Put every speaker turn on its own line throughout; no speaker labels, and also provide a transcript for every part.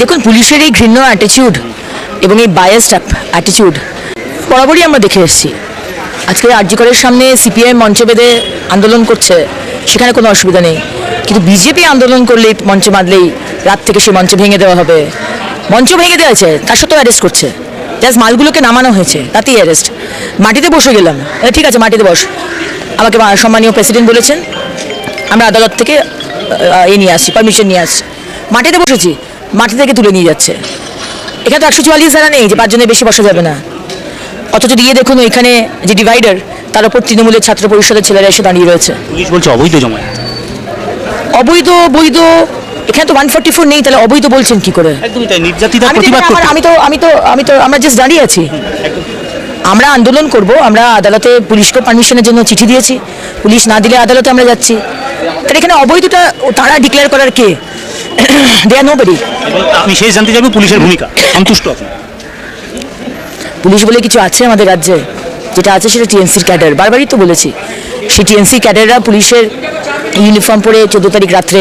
দেখুন, পুলিশের এই ঘৃণ্য অ্যাটিটিউড এবং এই বায়াসড অ্যাটিচিউড বরাবরই আমরা দেখে এসেছি। আজকে আরজিকরের সামনে সিপিআই মঞ্চে বেঁধে আন্দোলন করছে, সেখানে কোনো অসুবিধা নেই। কিন্তু বিজেপি আন্দোলন করলেই, মঞ্চ বাঁধলেই রাত থেকে সে মঞ্চ ভেঙে দেওয়া হবে। মঞ্চ ভেঙে দেওয়া হয়েছে, তার সত্ত্বেও অ্যারেস্ট করছে। জাস্ট মালগুলোকে নামানো হয়েছে, তাতেই অ্যারেস্ট মাটিতে বসে গেলাম। ঠিক আছে, মাটিতে বস। আমাকে সম্মানীয় প্রেসিডেন্ট বলেছেন, আমরা আদালত থেকে এ নিয়ে আসছি পারমিশন নিয়ে আসছি। মাটিতে বসেছি। মাটি থেকে তুলে নিয়ে যাচ্ছে। এখানে তো একশো চুয়াল্লিশ ধারা নেই যে পাঁচজনের বেশি বসা যাবে না। অথচ দিয়ে দেখুন এখানে যে ডিভাইডার তার উপর তৃণমূলের ছাত্র পরিষদের ছেলেরা এসে দাঁড়িয়ে রয়েছে।
পুলিশ বলছে অবৈধ জমায়েত।
অবৈধ বৈধ এখানে তো ওয়ান ফোর্টি ফোর নেই তাহলে অবৈধ বলছেন কি করে? আমি তো আমি তো আমি তো আমরা জাস্ট দাঁড়িয়ে আছি। আমরা আন্দোলন করব আমরা আদালতে পুলিশকে পারমিশনের জন্য চিঠি দিয়েছি। পুলিশ না দিলে আদালতে আমরা যাচ্ছি। তাহলে এখানে অবৈধটা তারা ডিক্লেয়ার করার কে? দে আর নোবডি
আমি শেষ জানতে চাইব পুলিশের ভূমিকা। সন্তুষ্ট আপনি।
পুলিশ বলে কিছু আছে আমাদের রাজ্যে যেটা আছে সেটা টিএনসির ক্যাডার। বারবারই তো বলেছি সেই টিএনসি ক্যাডাররা পুলিশের ইউনিফর্ম পরে চোদ্দ তারিখ রাত্রে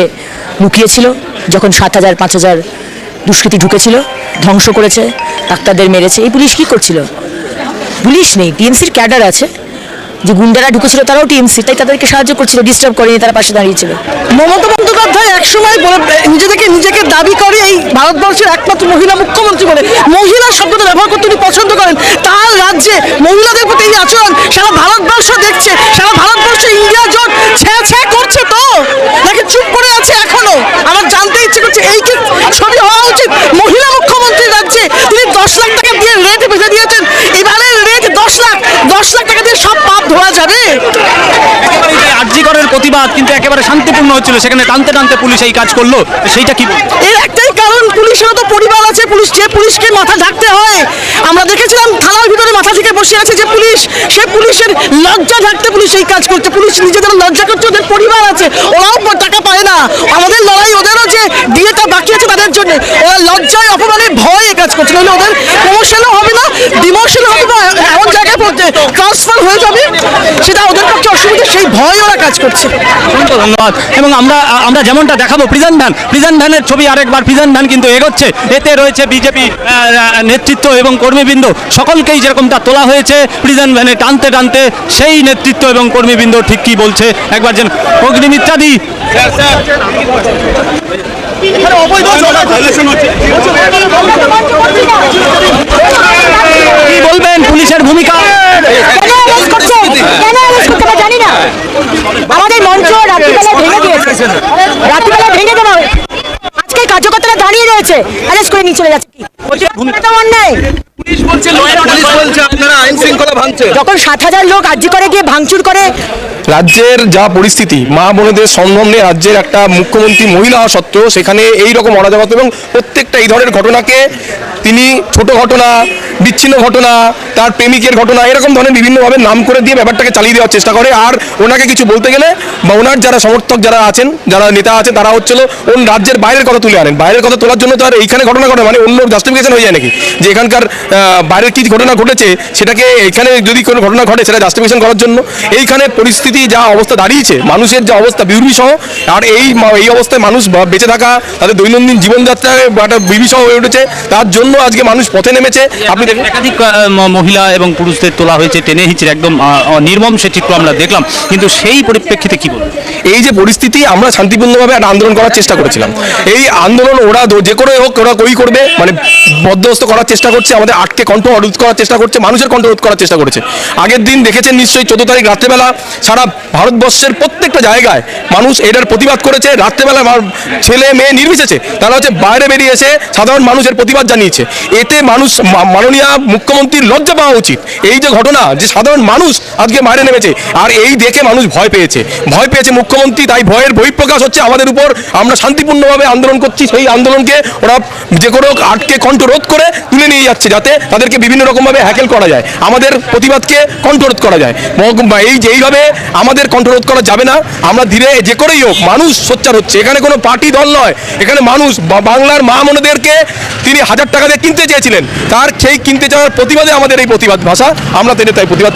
লুকিয়েছিল যখন সাত হাজার পাঁচ হাজার দুষ্কৃতি ঢুকেছিল ধ্বংস করেছে ডাক্তারদের মেরেছে। এই পুলিশ কি করছিল? পুলিশ নেই টিএমসির ক্যাডার আছে যে গুন্ডারা ঢুকেছিল, তারাও টিএমসি, তাই তাদেরকে সাহায্য করছিল ডিস্টার্ব করেনি, তারা পাশে দাঁড়িয়েছিল।
মমতা বন্দ্যোপাধ্যায় একসময় নিজেদেরকে নিজেকে দাবি করে এই ভারতবর্ষের একমাত্র মহিলা মুখ্যমন্ত্রী বলে, মহিলা শব্দটা ব্যবহার করতে উনি পছন্দ করেন। তার রাজ্যে মহিলাদের প্রতি এই আচরণ, সারা ভারতবর্ষ দেখছে, সারা ভারতবর্ষে ইন্ডিয়া জোট ছ্যাঁ ছ্যাঁ করছে তো নাকি চুপ করে আছে এখনও আমার জানতে ইচ্ছে করছে এই কি ছবি হওয়া উচিত মহিলা মুখ্যমন্ত্রীর রাজ্যে তিনি দশ লাখ টাকা দিয়ে রেট বেঁধে দিয়েছেন এবারে রেট দশ লাখ দশ লাখ টাকা দিয়ে সব পাপ ধোয়া যাবে
প্রতিবাদ কিন্তু একেবারে শান্তিপূর্ণ হচ্ছিল। সেখানে টানতে টানতে পুলিশ এই কাজ করল। সেইটা কি
এর একটাই কারণ পুলিশেরও তো পরিবার আছে। পুলিশ যে পুলিশকে মাথা ঢাকতে হয়। আমরা দেখেছিলাম থানার ভিতরে মাথা থেকে বসে আছে যে পুলিশ সে পুলিশের লজ্জা ঢাকতে পুলিশ এই কাজ করছে। পুলিশ নিজেদের লজ্জা করছে ওদের পরিবার আছে। ওরাও টাকা পায় না। আমাদের লড়াই ওদেরও যে ডিএটা বাকি আছে তাদের জন্য। ওরা লজ্জায় অপমানে ভয়ে কাজ করছে। নাহলে ওদের প্রমোশনও হবে না ডিমোশনও হবে না এমন জায়গায় ট্রান্সফার হয়ে যাবে সেটা ওদের পক্ষে অসুবিধা সেই ভয়ে ওরা কাজ করছে।
অসংখ্য ধন্যবাদ। এবং আমরা আমরা যেমনটা দেখাবো প্রিজন ভ্যান প্রিজন ভ্যানের ছবি আরেকবার প্রিজন ভ্যান কিন্তু এগোচ্ছে। এতে রয়েছে বিজেপি নেতৃত্ব এবং কর্মীবৃন্দ। সকলকেই যেরকমটা তোলা হয়েছে প্রিজন ভ্যানে টানতে টানতে সেই নেতৃত্ব এবং কর্মীবৃন্দ ঠিক কি বলছে? একবার যেন অগ্নিমিত্রাদি। কি বলবেন পুলিশের ভূমিকা
কেন arrest করছে? কেন arrest করছে আমরা জানি না আমাদের মঞ্চ রাত্রিবেলা ভেঙে দিয়েছে। রাত্রিবেলা ভেঙে দেওয়া আজকে কার্যকর্তারা দাঁড়িয়ে রয়েছে। অ্যারেস্ট করে নিয়ে চলে যাচ্ছে। কি এটা তো অন্যায়।
পুলিশ বলছে আপনারা আইন শৃঙ্খলা ভাঙছেন
যখন সাত হাজার লোক আর্জি করে গিয়ে ভাঙচুর করে
রাজ্যের যা পরিস্থিতি মা বোনেদের সম্ভব নিয়ে রাজ্যের একটা মুখ্যমন্ত্রী মহিলা হওয়া সত্ত্বেও সেখানে এই রকম অরাজকতা এবং প্রত্যেকটা এই ধরনের ঘটনাকে তিনি ছোট ঘটনা বিচ্ছিন্ন ঘটনা, তার প্রেমিকের ঘটনা, এরকম ধরনের বিভিন্নভাবে নাম করে দিয়ে ব্যাপারটাকে চালিয়ে দেওয়ার চেষ্টা করে। আর ওনাকে কিছু বলতে গেলে বা ওনার যারা সমর্থক যারা আছেন, যারা নেতা আছেন তারা হচ্ছিল ওন রাজ্যের বাইরের কথা তুলে আনেন। বাইরের কথা তোলার জন্য তো আর এইখানে ঘটনা ঘটে মানে অন্য জাস্টিফিকেশন হয়ে যায় নাকি? যে এখানকার বাইরের কি ঘটনা ঘটেছে, সেটাকে এখানে যদি কোনো ঘটনা ঘটে, সেটা জাস্টিফিকেশন করার জন্য। এইখানে পরিস্থিতি, যা অবস্থা দাঁড়িয়েছে, মানুষের যা অবস্থা বিউর্মিসহ আর এই এই অবস্থায় মানুষ বেঁচে থাকা, তাদের দৈনন্দিন জীবনযাত্রায় একটা বিবিসহ হয়ে উঠেছে, তার জন্য আজকে মানুষ পথে নেমেছে। আপনি
একাধিক মহিলা এবং পুরুষদের তোলা হয়েছে টেনে হিচড়ে, একদম নির্মম সে চিত্র আমরা দেখলাম। কিন্তু সেই পরিপ্রেক্ষিতে কি বলব?
এই যে পরিস্থিতি, আমরা শান্তিপূর্ণভাবে একটা আন্দোলন করার চেষ্টা করেছিলাম। এই আন্দোলন ওরা যে করে হোক, ওরা কই করবে মানে বদ্ধস্ত করার চেষ্টা করছে, আমাদের আটকে কণ্ঠ রোধ করার চেষ্টা করছে, মানুষের কণ্ঠ রোধ করার চেষ্টা করেছে। আগের দিন দেখেছেন নিশ্চয়ই, চোদ্দ তারিখ রাত্রেবেলা সারা ভারতবর্ষের প্রত্যেকটা জায়গায় মানুষ এটার প্রতিবাদ করেছে। রাত্রেবেলা ছেলে, মেয়ে নির্বিশেষে তারা হচ্ছে বাইরে বেরিয়ে এসে সাধারণ মানুষের প্রতিবাদ জানিয়েছে। এতে মানুষ মা- মাননীয় মুখ্যমন্ত্রীর লজ্জা পাওয়া উচিত। এই যে ঘটনা, যে সাধারণ মানুষ আজকে বাইরে নেমেছে, আর এই দেখে মানুষ ভয় পেয়েছে। ভয় পেয়েছে মুখ্যমন্ত্রী, তাই ভয়ের বহিঃপ্রকাশ হচ্ছে আমাদের উপর। আমরা শান্তিপূর্ণভাবে আন্দোলন করছি, সেই আন্দোলনকে ওরা যে কোনো আটকে কণ্ঠ রোধ করে তুলে নিয়ে যাচ্ছে, যাতে তাদেরকে বিভিন্ন রকমভাবে হ্যাকেল করা যায়। আমাদের প্রতিবাদকে কণ্ঠরোধ করা যায়। এই যে এইভাবে আমাদের কণ্ঠরোধ করা যাবে না, আমরা ধীরে যে করেই হোক, মানুষ সোচ্চার হচ্ছে। এখানে কোনো পার্টি দল নয়, এখানে মানুষ বাংলার মা মনেদেরকে তিনি হাজার টাকা দিয়ে কিনতে চেয়েছিলেন। তার সেই কিনতে চাওয়ার প্রতিবাদে আমাদের এই প্রতিবাদ ভাষা আমরা তাই প্রতিবাদ।